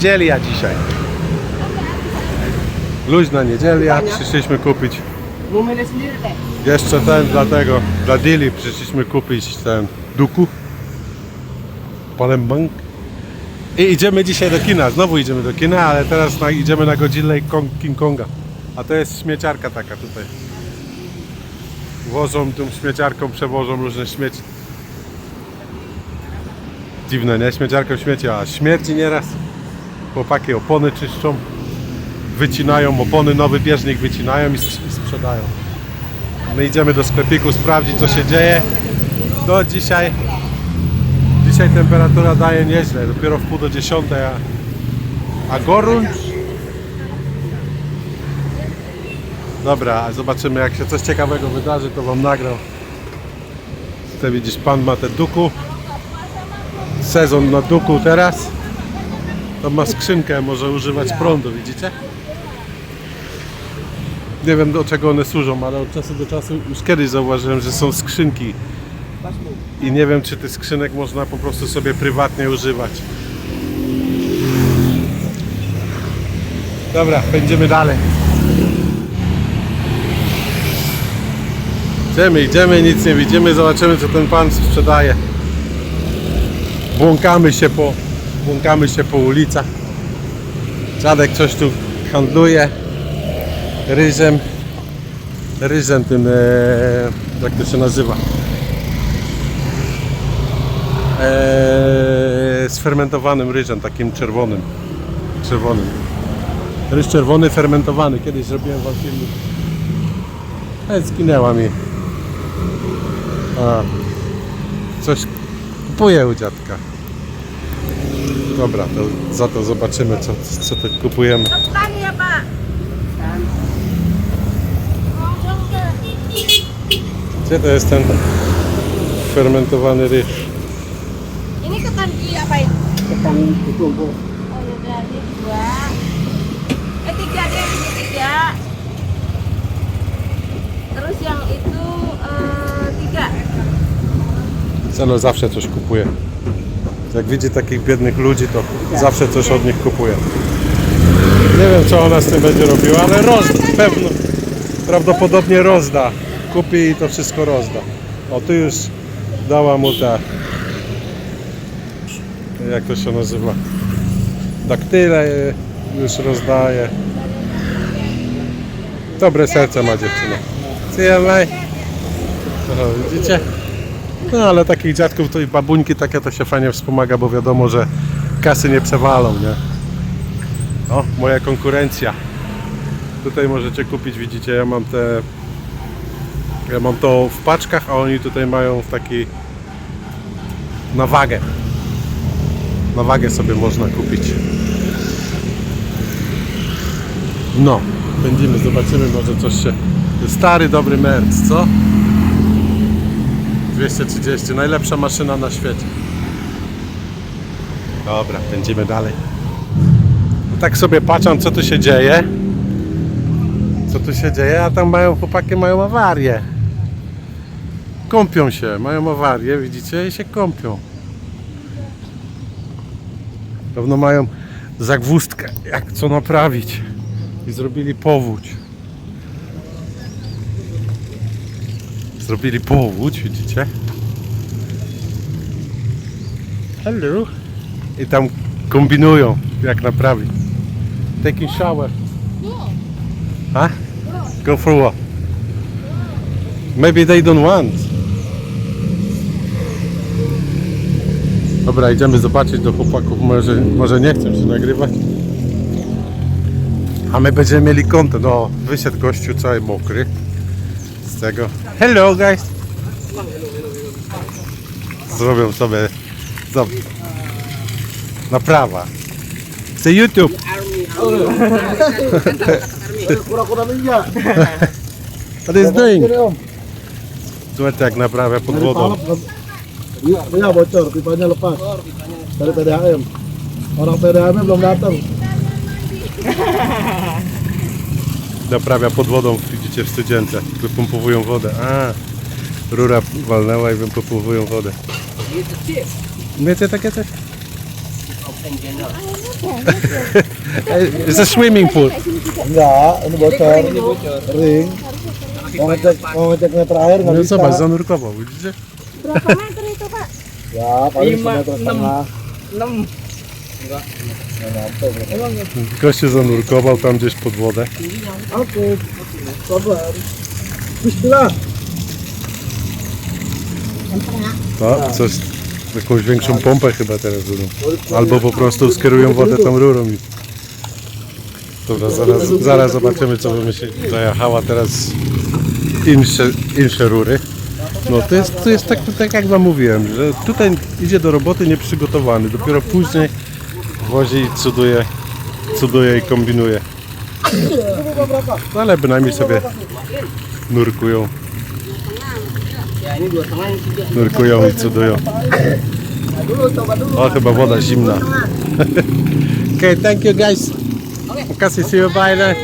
niedzielia dzisiaj. Luźna niedziela, przyszliśmy kupić jeszcze ten, dlatego, dla Dili przyszliśmy kupić ten duku. Palembang. I idziemy dzisiaj do kina, znowu idziemy do kina, ale teraz na, idziemy na Godzilla i Kong, King Konga. A to jest śmieciarka taka tutaj. Wożą tą śmieciarką, przewożą różne śmieci. Dziwne, nie? Śmieciarką śmieci, a śmierci nieraz. Chłopaki opony czyszczą, wycinają opony, nowy bieżnik wycinają i sprz- i sprzedają. My idziemy do sklepiku sprawdzić co się dzieje. Do dzisiaj. Dzisiaj temperatura daje nieźle, dopiero w pół do dziesiątej, a, a gorąc. Dobra, zobaczymy jak się coś ciekawego wydarzy, to wam nagrał. Tutaj widzisz, pan ma te duku. Sezon na duku teraz. To ma skrzynkę, może używać prądu, widzicie? Nie wiem do czego one służą, ale od czasu do czasu już kiedyś zauważyłem, że są skrzynki. I nie wiem czy tych skrzynek można po prostu sobie prywatnie używać. Dobra, będziemy dalej. Idziemy, idziemy, nic nie widzimy, zobaczymy co ten pan sprzedaje. Błąkamy się po, błąkamy się po ulicach. Dziadek coś tu handluje ryżem, ryżem tym, e, jak to się nazywa? E, sfermentowanym ryżem, takim czerwonym. Czerwonym. Ryż czerwony, fermentowany. Kiedyś zrobiłem wam filmik. Ale zginęła mi. A, coś kupuję u dziadka. Dobra, to za to zobaczymy co, co kupujemy. Tani ya Pak. Gdzie to jest ten fermentowany ryż? Ini ketan i apa ini? Ketan ditumpuk. Oh yaudah, ini dua. Eh tiga deh. Terus yang itu eh, tiga. Celo zawsze coś kupuje. Jak widzi takich biednych ludzi, to zawsze coś od nich kupuje. Nie wiem, co ona z tym będzie robiła, ale rozda. Pewno, prawdopodobnie rozda. Kupi i to wszystko rozda. O, tu już dała mu te... Jak to się nazywa? Daktyle już rozdaje. Dobre serce ma dziewczyna. Cjemaj. O, widzicie? No ale takich dziadków to i babuńki takie to się fajnie wspomaga, bo wiadomo, że kasy nie przewalą, nie? O, moja konkurencja. Tutaj możecie kupić, widzicie, ja mam te... Ja mam to w paczkach, a oni tutaj mają w taki... Na wagę. Na wagę sobie można kupić. No, będziemy, zobaczymy, może coś się... Stary, dobry merc, co? 230, najlepsza maszyna na świecie. Dobra, będziemy dalej. No tak sobie patrzę, co tu się dzieje. Co tu się dzieje, a tam mają chłopaki mają awarię. Kąpią się, mają awarię, widzicie, i się kąpią. Pewno mają zagwózdkę, jak co naprawić. I zrobili powódź. Zrobili powódź, widzicie? Hello. I tam kombinują, jak naprawić. Taking shower. Huh? Go for what? Maybe they don't want. Dobra, idziemy zobaczyć do chłopaków. Może, może nie chcą się nagrywać. A my będziemy mieli content. No, wyszedł gościu cały mokry. Z tego. Hello guys. Zrobią sobie. Zob... Naprawa. Chcę YouTube. What is doing? Zobaczcie jak naprawia pod wodą. Iya, bocor, pipanya lepas. Dari TDAM. Orang TDAM belum datang. Naprawia pod wodą, w studzience. Wypompowują wodę. A, rura walnęła i wypompowują wodę. Wiecie takie coś? It's a swimming pool. Enggak, ini bocor. Ring. Mau ngecek, mau ngecek meter air nggak No bisa. zobacz, zanurkował, widzicie? Berapa meter itu Pak? Ya, paling semeter setengah. enam Nggak nyampe. bro. Gościu zanurkował tam gdzieś pod wodę. Sabar. Bismillah. No, coś, jakąś większą pompę chyba teraz robią. Albo po prostu skierują wodę tą rurą i... Dobra, zaraz, zaraz zobaczymy co wymyśli. Zajechała teraz insze, insze rury. No to jest, to jest tak, tak jak wam mówiłem, że tutaj idzie do roboty nieprzygotowany. Dopiero później wozi i cuduje, cuduje i kombinuje. No ale bynajmniej sobie nurkują. Nurkują i cudują. O, chyba woda zimna. okay, thank you guys. Kasy see you bye then.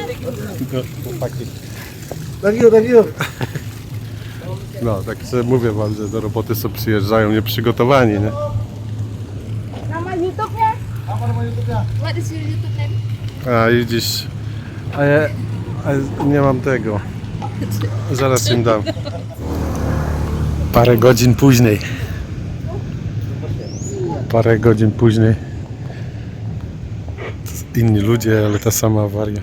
No, chłopaki. Thank you, thank you. No, tak sobie mówię wam, że do roboty sobie przyjeżdżają nieprzygotowani, nie? Nama YouTube-nya? Apa nama YouTube-nya? Buat di sini YouTube name. A i dziś... A ja a nie mam tego. Zaraz im dam. Parę godzin później. Parę godzin później. Inni ludzie, ale ta sama awaria.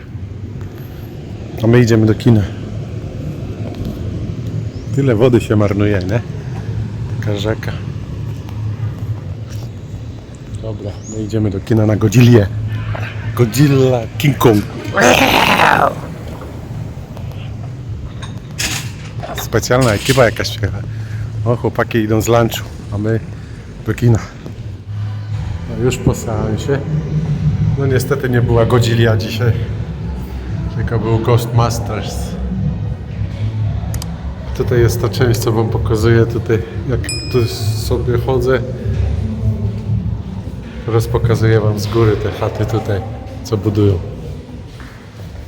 A my idziemy do kina. Tyle wody się marnuje, nie? Taka rzeka. Dobra, my idziemy do kina na Godzillię. Godzilla King Kong. Specjalna ekipa jakaś przyjechała. O, chłopaki idą z lunchu, a my do kina. No już po seansie. No niestety nie była Godzilla dzisiaj. Tylko był Ghostmasters. Tutaj jest ta część, co wam pokazuję. Tutaj jak tu sobie chodzę, Teraz pokazuję wam z góry te chaty tutaj, co budują.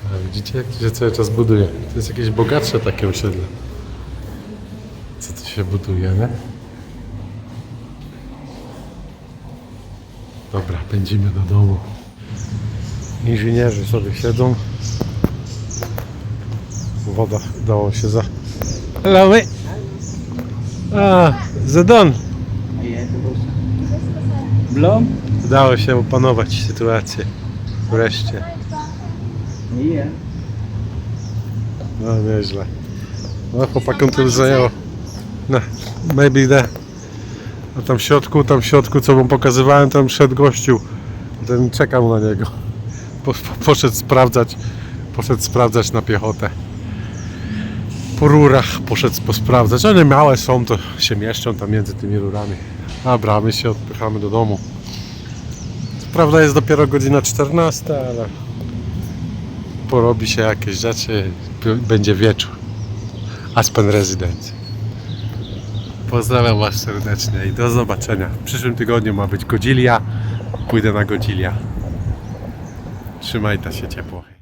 A widzicie, jak to się cały czas buduje? To jest jakieś bogatsze takie osiedle. Co tu się buduje, nie? Dobra, pędzimy do domu. Inżynierzy sobie siedzą. Woda dało się za... Hello, mate. Ah, Zedon. belum Udało się opanować sytuację. Wreszcie. iya No nieźle. No chłopakom to już zajęło. No, maybe there. A tam w środku, tam w środku, co wam pokazywałem, tam szedł gościu. Ten czekał na niego. Po, po, poszedł sprawdzać, poszedł sprawdzać na piechotę. Po rurach poszedł posprawdzać. One małe są, to się mieszczą tam między tymi rurami. Dobra, my się odpychamy do domu. Prawda jest dopiero godzina 14, ale porobi się jakieś rzeczy, będzie wieczór. Aspen Residence. Pozdrawiam Was serdecznie i do zobaczenia. W przyszłym tygodniu ma być Godzilia. Pójdę na Godzilia. Trzymajcie się ciepło.